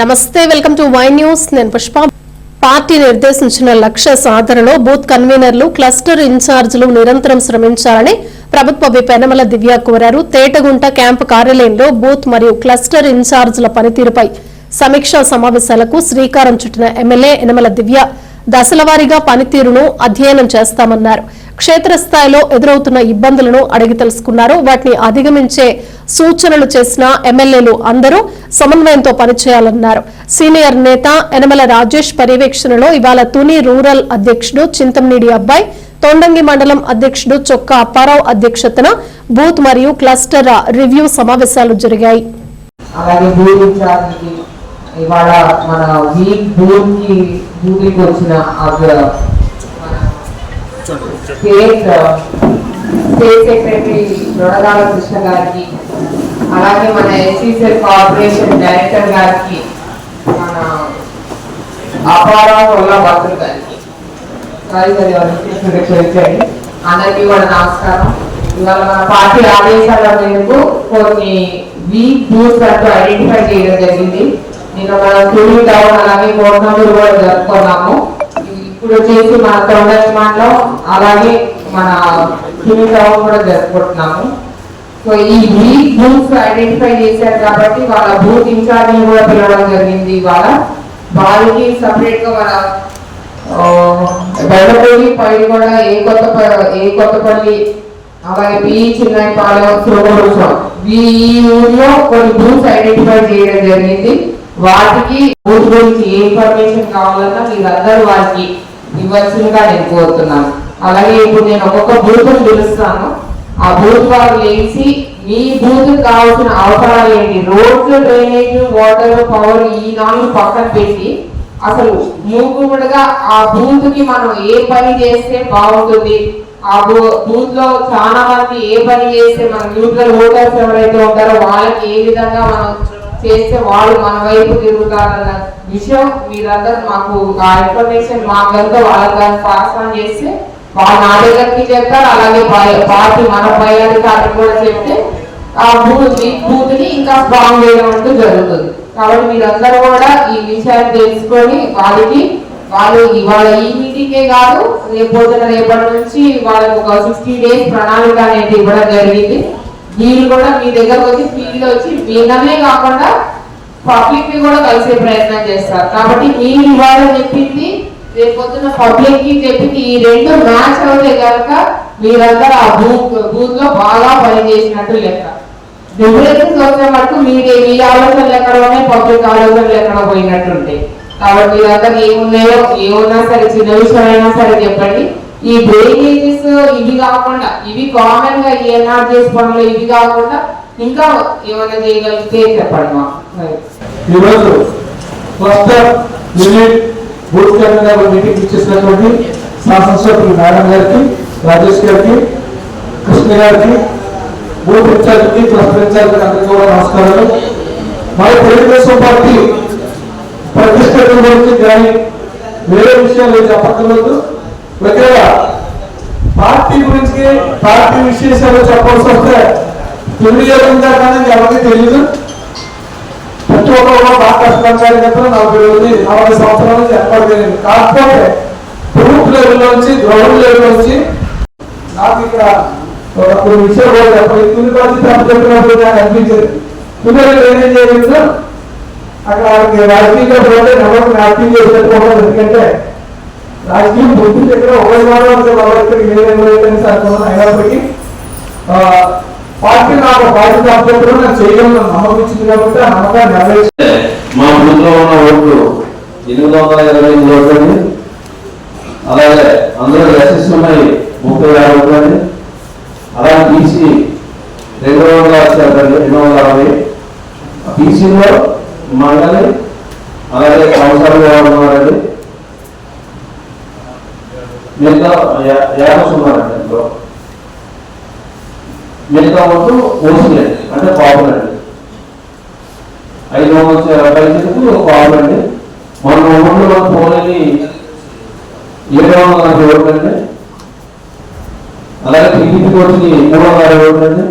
నమస్తే welcome to Y news. నేను Pushpa. Party నిర్దేశించిన లక్ష్య సాధనలో బూత్ కన్వీనర్లు క్లస్టర్ ఇన్ఛార్జీలు నిరంతరం శ్రమించాలని ప్రభుత్వ విపెనమల దివ్య కోరారు. తేటగుంట క్యాంపు కార్యాలయంలో బూత్ మరియు క్లస్టర్ ఇన్ఛార్జీల పనితీరుపై సమీక్షా సమావేశాలకు శ్రీకారం చుట్టిన ఎమ్మెల్యే ఎనమల దివ్య దశలవారీగా పనితీరును అధ్యయనం చేస్తామన్నారు. క్షేత్రస్థాయిలో ఎదురవుతున్న ఇబ్బందులను అడిగి తెలుసుకున్నారు. వాటిని అధిగమించే సూచనలు చేసిన ఎమ్మెల్యేలు అందరూ సమన్వయంతో పనిచేయాలన్నారు. సీనియర్ నేత యనమల రాజేష్ పర్యవేక్షణలో ఇవాళ తుని రూరల్ అధ్యక్షుడు చింతంనీడి అబ్బాయి తొండంగి మండలం అధ్యక్షుడు చొక్కా అప్పారావు అధ్యక్షతన బూత్ మరియు క్లస్టర్ రివ్యూ సమావేశాలు జరిగాయి. అలాగే బూత్ ఇన్ఛార్జ్కి ఇవాళ మన వీక్ బూత్కి వచ్చిన state state secretary Dodagala Krishna గారికి అలాగే మన ఎస్సీసెల్ కార్పొరేషన్ డైరెక్టర్ గారికి మన అపారావు వల్ల భక్తులు గారికి. సారీ సార్ ఎవరిని క్షమించండి. అందరికీ కూడా నమస్కారం. ఇవాళ మన పార్టీ ఆదేశాల మేరకు కొన్ని వీక్ బూత్స్ అంటూ ఐడెంటిఫై చేయడం జరిగింది. నిన్న మనం తుని టౌన్ అలాగే కోటనూరు కూడా జరుపుకున్నాము. ఇప్పుడు వచ్చేసి మన తొండకి అలాగే మన తుని కూడా జరుపుకుంటున్నాము. సో ఈ వీక్ బూత్స్ ఐడెంటిఫై చేశారు కాబట్టి వాళ్ళ బూత్ ఇన్ఛార్జ్ కూడా పిలవడం జరిగింది ఇవాళ. వారికి సపరేట్గా మన బెడపల్లి పైన కూడా ఏ కొత్త ఏ కొత్తపల్లి అలాగే బి చిన్నపాలెం సోమరుషం ఈ ఊర్లో కొన్ని బూత్స్ ఐడెంటిఫై చేయడం జరిగింది. వాటికి బూత్ గురించి ఏ ఇన్ఫర్మేషన్ కావాలన్నా మీరందరూ వారికి ఇవ్వాల్సిందిగా నేను కోరుతున్నాను. అలాగే ఇప్పుడు నేను ఒక్కొక్క బూత్ పిలుస్తాను. ఆ బూత్ వారు లేచి మీ బూత్ కావాల్సిన అవసరాలు ఏంటి? రోడ్లు డ్రైనేజ్ వాటర్ పవర్ ఈ నాలుగు పక్కన పెట్టి అసలు మూకుముడుగా ఆ బూత్కి మనం ఏ పని చేస్తే బాగుంటుంది? ఆ బూత్లో చాలా మంది ఏ పని చేస్తే మన న్యూట్రల్ ఓటర్స్ ఎవరైతే ఉంటారో వాళ్ళకి ఏ విధంగా మనం చేస్తే వాళ్ళు మన వైపు తిరుగుతారన్న విషయం మీరందరూ మాకు ఆ ఇన్ఫర్మేషన్ మాకంతా వాళ్ళకి పాస్ ఆన్ చేస్తే వాళ్ళు నా దగ్గరికి చెప్తారు అలాగే పార్టీ మన పై అధికారులు కూడా చెప్తే ఆ బూత్ ఈ బూత్ని ఇంకా స్ట్రాంగ్ చేయడం అంటూ జరుగుతుంది. కాబట్టి మీరందరూ కూడా ఈ విషయాన్ని తెలుసుకొని వాళ్ళకి వాళ్ళు ఇవాళ ఈ మీటింగే కాదు రేపు రేపటి నుంచి వాళ్ళకు ఒక సిక్స్టీ డేస్ ప్రణాళిక అనేది ఇవ్వడం జరిగింది. వీళ్ళు కూడా మీ దగ్గరకు వచ్చి ఫీల్డ్ వచ్చి మీదనే కాకుండా పబ్లిక్ని కూడా కలిసే ప్రయత్నం చేస్తారు. కాబట్టి మీరు ఇవాళ చెప్పింది రేపు పొద్దున పబ్లిక్కి చెప్పింది ఈ రెండు మ్యాచ్ అవుతే కనుక మీరందరూ ఆ బూత్ బూత్లో బాగా పనిచేసినట్టు లెక్క. డిఫరెన్సెస్ వచ్చే మటుకు మీరు మీ ఆలోచనలు ఎక్కడ ఉన్నాయి పబ్లిక్ ఆలోచనలు ఎక్కడ పోయినట్టుంటాయి. కాబట్టి మీరందరూ ఏమున్నాయో ఏమున్నా సరే చిన్న విషయమైనా అయినా సరే చెప్పండి. ఈ డ్రైనేజెస్ ఇవి కాకుండా ఇవి కామన్గా ఎన్ఆర్జీఎస్ పనులు ఇవి కాకుండా ఇంకా ఏమైనా చేయగలిగితే చెప్పండి మాకు ఈరోజు cluster unit booth convener meeting ఇచ్చేసినటువంటి శాసనసభ్యులు మేడం గారికి రాజేష్ గారికి కృష్ణ గారికి బూత్ ఇన్ఛార్జ్కి క్లస్టర్ ఇన్ఛార్జ్కి అందరికీ కూడా నమస్కారాలు. మన తెలుగుదేశం పార్టీ ప్రతిష్టత గురించి కానీ వేరే విషయాలు చెప్పక్కర్లేదు. ఒకవేళ పార్టీ గురించి పార్టీ విశేషాలు చెప్పాల్సి వస్తే తెలియకుండా కానీ ఎవరికి తెలియదు ప్రతి ఒక్కరు కూడా బాగా కష్టపడాలి చెప్పిన నలభై రోజులు నలభై సంవత్సరాల నుంచి ఎప్పటి తెలియదు కాకపోతే గ్రూప్ లెవెల్ నుంచి గ్రౌండ్ లెవెల్ నుంచి నాకు ఇక్కడ ఒక విషయం కూడా చెప్పాలి. తుని బాధ్యత చెప్పినప్పుడు నాకు అనిపించేది. పిల్లలు ఏం చేయలేదు అక్కడ వాళ్ళకి రాజకీయంగా పోతే ఎవరికి రాజకీయం చేసేట్టుకోవడం ఎందుకంటే రాజకీయం బుద్ధి దగ్గర ఒకరి వాడు వాళ్ళకి వేరే అనుకున్నాను అయినప్పటికీ పార్టీ నాకు పార్టీ అభ్యర్థులు నేను చేయగలను నమ్మకం ఇచ్చింది కాబట్టి ఆ నమ్మకాన్ని నెరవేర్చి మా బూత్లో ఉన్న ఓట్లు ఎనిమిది వందల ఇరవై ఎనిమిది ఓట్లని అలాగే అందులో ఎస్ఎస్ ఉన్నాయి ముప్పై ఆరు ఓట్లని అలాగే బీసీ రెండు వందల చెప్పండి రెండు వందల అరవై. బీసీలో మండలి అలాగే సంవత్సరాలు ఉన్నారండి? మిగతా యాభై ఉన్నారండి అందులో. మిగతా ఓసీ అండి అంటే పాపులండి ఐదు వందల పైసలకు ఒక ఆరు అండి మన ఊళ్ళో పోలని ఏడు వందల నలభై ఓట్లు అండి అలాగే టీడీపీకి వచ్చి మూడు వందల అరవై ఓట్లు అండి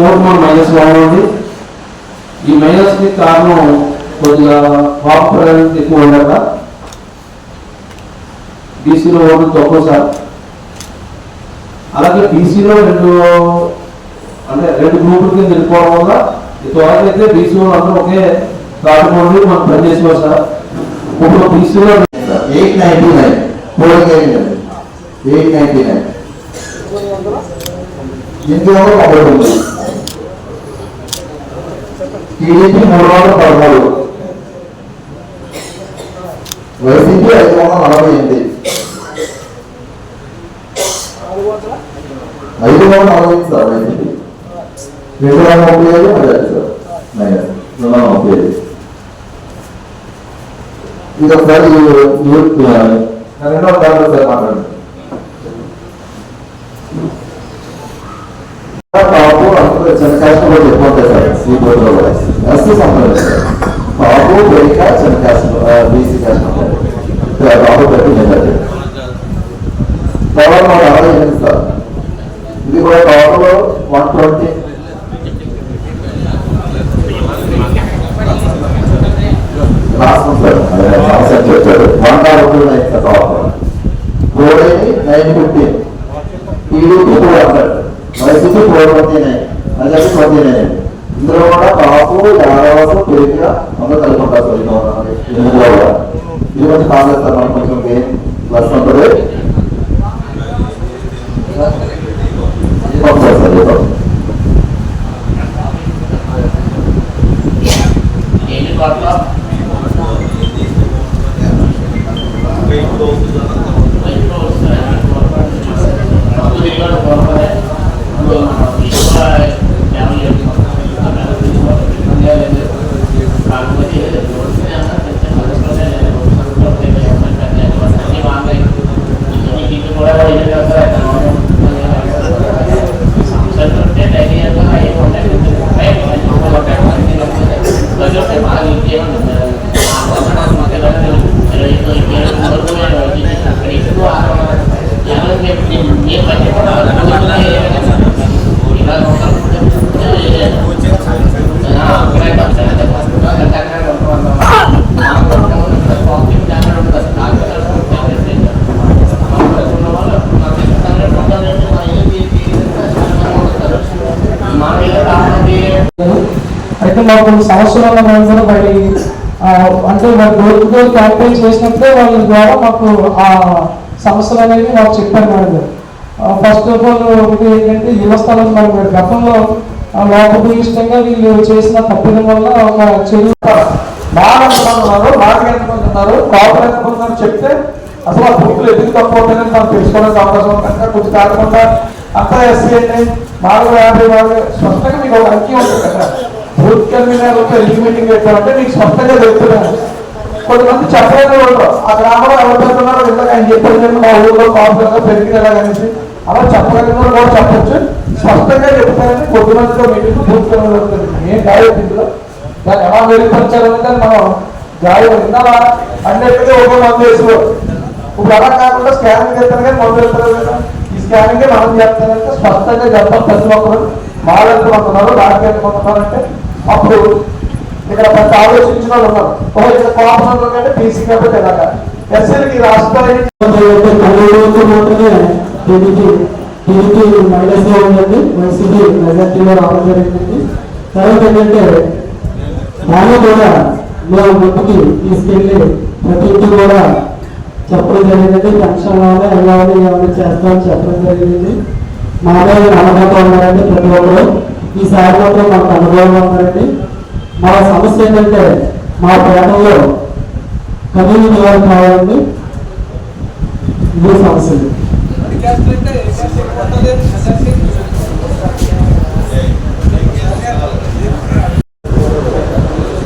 ఓటు మన మైనస్ బాగుంది ఈ మైనస్కి కారణం కొద్దిగా వాక్ ప్రయాణం ఎక్కువ ఉండగా బీసీలో ఓట్లు తక్కువ సార్. అలాగే బీసీలో రెండు అంటే రెండు గ్రూపుల కింద వెళ్ళిపోవడం వల్ల ఇంతవరకు అయితే బీసీ వాళ్ళు అందరూ ఒకే రాజమౌళి మనం పనిచేసేవారు సార్. ఇప్పుడు బీసీలో eight ninety nine. Polling eight ninety nine. ఇందులో ఒకటి ఉంది. టీడీపీ మూడు వందల పదమూడు. వైసీపీ ఐదు వందల నలభై ఎనిమిది. ఐదు వందల నలభై సార్ రెండు వందల ముప్పై ఐదు మెజార్టీ సార్. రెండు వందల ముప్పై ఐదు. ఇది ఒకసారి రెండో దాంట్లో సార్ మాట్లాడండి బాబు అందరూ చిన్న కష్టపడి సార్ బోర్డులో ఎస్సీ సార్. బాబు బీసీ కష్టం బాబు పెట్టి నిలబడి పవర్ నూట అరవై ఎనిమిది సార్ ఇది కూడా total one twenty last sir sir చెప్పారు one dollar nine sir total కోడేని nine fifteen TDP two hundred YCP four twenty nine అదే ట్వంటీ నైన్ ఇందులో కూడా కాపు యాదవాసు పెరిగిన అందరూ కలిపి ఉంటారు సార్ ఇందులో ఉన్నది. ఇందులో కూడా ఇది కొంచెం కాంగ్రెస్ సార్ మనకు కొంచెం గెయిన్ ప్లస్ ఉంటుంది ఒకసారి సార్ చెప్పండి అయితే మాకు కొన్ని సమస్యలు ఉన్న వాళ్ళందరూ మరి ఆ, అంటే మరి డోర్ టు డోర్ క్యాంపెయిన్ చేసినప్పుడే వాళ్ళ ద్వారా మాకు ఆ సమస్యలు అనేవి మాకు చెప్పారు మేడం ఫస్ట్ ఆఫ్ ఆల్ ఒకటి ఏంటంటే యువస్థలం మరి మరి గతంలో లోపభూయిష్టంగా వీళ్ళు చేసిన తప్పిదం వల్ల ఒక చెరువు బాగా ఎంతమంది ఉన్నారు బాగా ఎంతమంది ఉన్నారు కాపర్ ఎంతమంది చెప్తే అసలు ఆ బుక్కులు ఎందుకు తక్కువ అవుతాయని మనం తెలుసుకోవడానికి అవకాశం ఉంది. కనుక కొంచెం కాకుండా అంతా ఎస్సీ అంటే నాలుగు యాభై నాలుగు స్పష్టంగా మీకు ఒక అంకీ ఉంటుంది కదా. బూత్ కన్వీనర్ ఎన్ని మీటింగ్ పెట్టామంటే మీకు స్పష్టంగా చెప్తున్నాను. కొంతమంది చెప్పలేని వాళ్ళు ఆ గ్రామంలో ఎవరు పెడుతున్నారో ఇందాక ఆయన చెప్పారు మా ఊళ్ళో కాపులుగా పెరిగినలా అనేసి. అలా చెప్పగలిగిన వాళ్ళు కూడా చెప్పొచ్చు. స్పష్టంగా చెప్తారని కొద్దిమందితో మీటింగ్ బూత్ కన్వీనర్ ఏం కాదు ఇందులో? దాన్ని ఎలా మెరుగుపరచాలని దాన్ని మనం గాయం విన్నావా? అన్నట్టుగా ఒక మంది వేసుకోరు. ఇప్పుడు అలా కాకుండా స్కానింగ్ చేస్తారు కానీ మందు వెళ్తారు కదా. ఈ స్కానింగ్ మనం చేస్తానంటే స్పష్టంగా చెప్పాలి. ప్రతి ఒక్కరు మాలంత ఉన్నారు రాజకీయ ఉన్నారు అప్పుడు ఇక్కడ పెద్ద ఆలోచించిన వాళ్ళు ఉన్నారు. ఇక్కడ కోపం కంటే పీసీ కాబట్టి ఎలాగా ఎస్ఎల్కి రాష్ట్రానికి టీడీపీ టీడీపీ మైనస్లో ఉందండి. వైసీపీ మెజార్టీలో రావడం జరిగింది. తర్వాత ఏంటంటే దాన్ని కూడా మేము ముందుకి తీసుకెళ్ళి ప్రతి ఇంటి కూడా చెప్పడం జరిగింది. పెన్షన్ కావాలి అవి కావాలి ఏమైనా చేస్తామని చెప్పడం జరిగింది. మా మీద నమ్మకంతో ఉన్నారండి ప్రతి ఒక్కరు. ఈ మాత్రం మనకు అనుభవం ఉందండి మా సమస్య ఏంటంటే మా పేటలో కనీస నివారణ కావాలండి. ఇదే సమస్యలు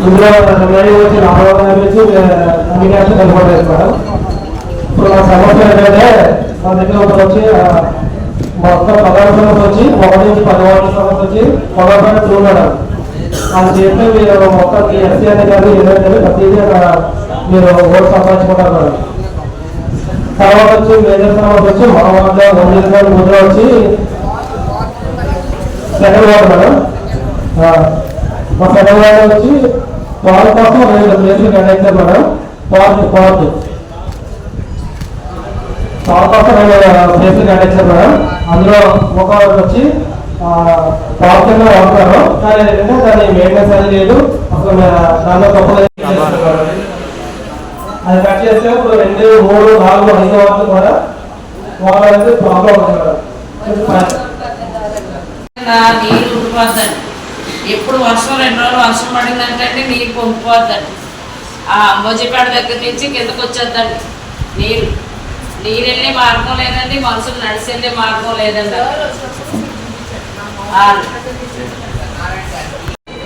ఇందులో వచ్చి రామరావు గారి నుంచి అన్ని కనపడలేదు మేడం. ఇప్పుడు మా సమస్య ఏంటంటే మా దగ్గర ఒకరు వచ్చి మొత్తం పదార్థం వచ్చి ఒకటి నుంచి పది వాటి సమస్య వచ్చి పదార్థం చూడడం అది చేస్తే మీరు మొత్తం ఎస్సీ అనే కాదు ఏదైతే ప్రతిదీ అక్కడ మీరు ఓటు సంపాదించుకుంటారు మేడం తర్వాత వచ్చి మేజర్ తర్వాత వచ్చి మా వాళ్ళ ముద్ర వచ్చి సెకండ్ వార్డు మేడం మా సెకండ్ వార్డు వచ్చి వాళ్ళ కోసం రెండు ప్లేసులు కేటాయించారు మేడం పార్క్ పార్క్ వాళ్ళ కోసం మేడం. అందులో ఒక వచ్చి పార్క్ వాడతారు కానీ ఏంటంటే దాన్ని మెయింటెనెన్స్ అనేది లేదు. అసలు దానిలో తప్పదు అది కట్ చేస్తే ఇప్పుడు రెండు మూడు నాలుగు ఐదు వరకు కూడా వాటర్ ప్రాబ్లం ఉంది నీరు ఉండిపోద్దండి ఎప్పుడు వర్షం రెండు రోజులు వర్షం పడిందంటే నీరు పొంగిపోద్దండి ఆ అంబోజీపేట దగ్గర నుంచి కిందకు వచ్చేద్దండి నీరు. నీరు వెళ్ళే మార్గం లేదండి మనుషులు నడిచి వెళ్ళే మార్గం లేదండి.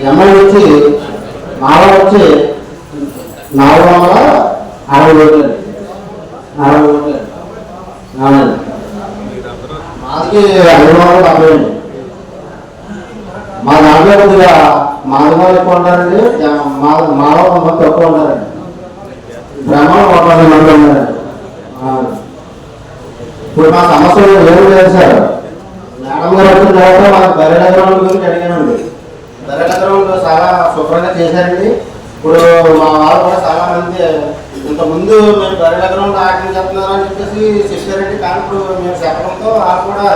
ఎమ్మెల్యే వచ్చి నాలుగు వచ్చి నాలుగు వందల అరవై ఓట్లు. అరవై మాది ఐదు వందల. డెబ్బై అండి మా దాంట్లో కొద్దిగా మాధవాలు ఎక్కువ ఉన్నారండి మాధవ తక్కువ ఉన్నారండి బ్రహ్మ ఒక పది మంది ఉన్నారండి ఇప్పుడు మా సమస్యలు ఏం లేదు సార్. మేడం గారు వచ్చిన తర్వాత మాకు బరెల గ్రౌండ్ గురించి అడిగానండి. బరెల గ్రౌండ్ చాలా శుభ్రంగా చేశారండి. ఇప్పుడు మా వాళ్ళు కూడా చాలా మంది ఇంతకుముందు మేము బరెల గ్రౌండ్ ఆటలు అని చెప్పేసి చెప్పారండి కానీ ఇప్పుడు మేము చెప్పడంతో వాళ్ళు కూడా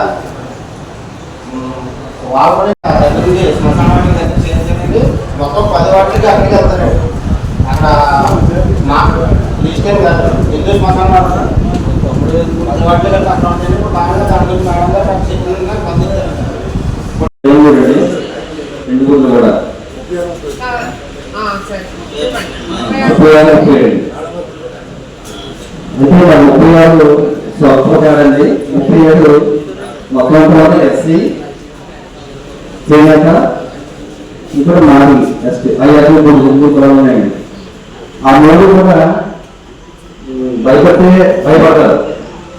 వాళ్ళు కూడా దగ్గరికి శ్మశానానికి దగ్గర మొత్తం పది వాటికి అక్కడికి వెళ్తారండి అక్కడ మాకు లిస్టేం కాదు ఎందుకు శ్మశానం రెండు గుళ్ళు కూడా ముప్పై ఆరు ముప్పై ఏడు అంటే మన ముప్పై ఆరు స్వల్ప ముప్పై ఏడు మొక్కలంతా ఎస్సీ చేనేత ఇప్పుడు మాది ఎస్టీ అవి అసలు మూడు గుంపులు కూడా ఉన్నాయండి ఆ మూడు కూడా భయపడితే భయపడతారు.